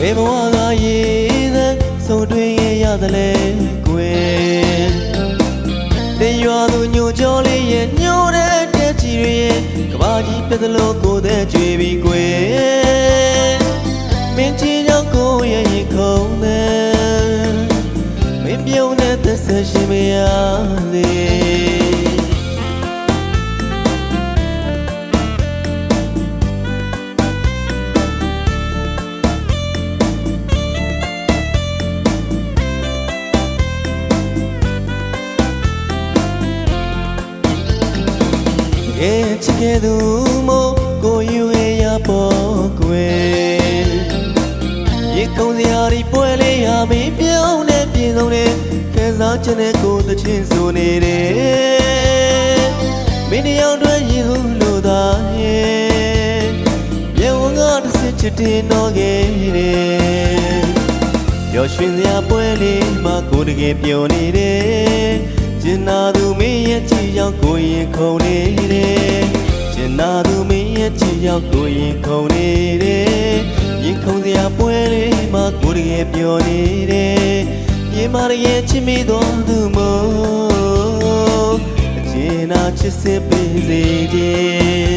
ဘယ်ဘဝကရေးသန်းဆုံးတွင်ရရတယ်လဲကွယ်တင်ရွာသူညိုကြောလေးရဲ့ညိုတဲ့တက်ချီတွေရဲ့ကဘာကြီးပြတ်သလိုကိုယ်တဲ့ကြွေပြီးကွယ်မင်းချင်းကြောင့်ကိုယ်ရဲ့ရင်ခုန်တဲ့မင်းပြုံးတဲ့သက်ဆက်ရှင်မရသေး ရဲ့ချစ်ခဲ့သူမို့ကိုယူရဲ့ရပေါ်ကွယ်ရေကုံစရာဒီပွဲလေးရမင်းပြုံးနေပြင်ဆုံးနေကဲစားချင်တဲ့ကိုတချင်းဆိုနေတယ်မင်းတယောက်တည်းရည်သူလို့သာရဲ့ရေဝငါတစ်စစ်ချစ်တင်တော့ခဲ့တယ်ပျော်ရွှင်စရာပွဲလေးမှာကိုတကယ်ပျော်နေတယ်ကျင်နာသူမင်းရဲ့ ကိုရင်ခုန်နေတယ်ရင်ခုန်စရာပွဲလေးမှာကိုတကယ်ပျော်နေတယ်ရင်မာရဲ့ချစ်မိတော်သူမို့အကျဉ်းနာချစ်စစ်ပေးစေခြင်း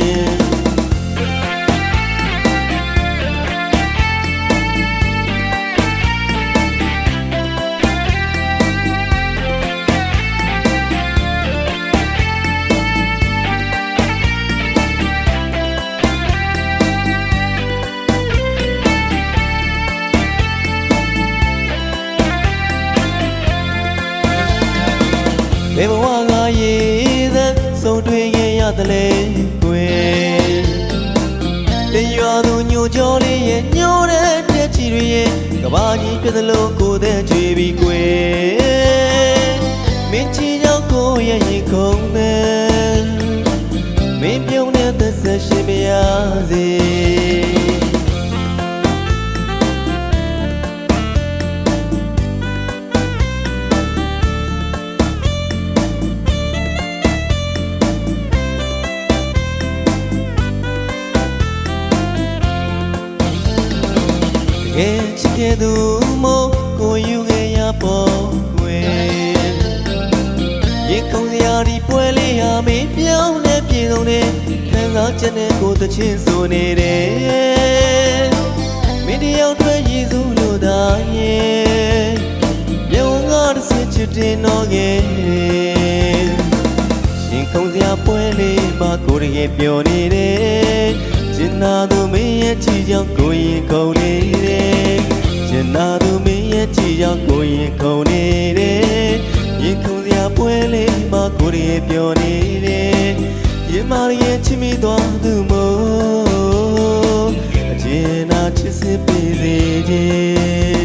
တယ်လဲကွယ်တင်ရွာသူညိုကြောလေးရဲ့ညိုတဲ့တက်ချီတွေရဲ့ကဘာကြီးပြတ်သလိုကိုယ်တဲ့ကြွေပြီးကွယ် ကယ်ချစ်ခဲ့သူမို့ကိုယူခဲ့ရပေါ်ကွယ်ရင်ခုန်စရာဒီပွဲလေးဟာမင်းပြောင်းနေပြေဆုံးနေခံစားချက်နဲ့ကိုတချင်းဆိုနေတယ်မင်းတယောက်တည်းရည်စုလို့သာရဲ့မြေဝငါတစ်စစ်ချစ်တင်တော့ခဲ့ရှင်ခုန်စရာပွဲလေးမှာကိုရရဲ့ပျော်နေတယ် ရှင်နာသူမင်းရဲ့ချီကြောင့်ကိုရင်ကုန်နေတယ်ရှင်နာသူမင်းရဲ့ချီကြောင့်ကိုရင်ကုန်နေတယ်ရင်ခုန်စရာပွဲလေးမှာကိုရင်ပျော်နေတယ်ရင်မာရဲ့ချစ်မိသွားသူမို့အကျဉ်းနာချစ်စစ်ပေးစေခြင်း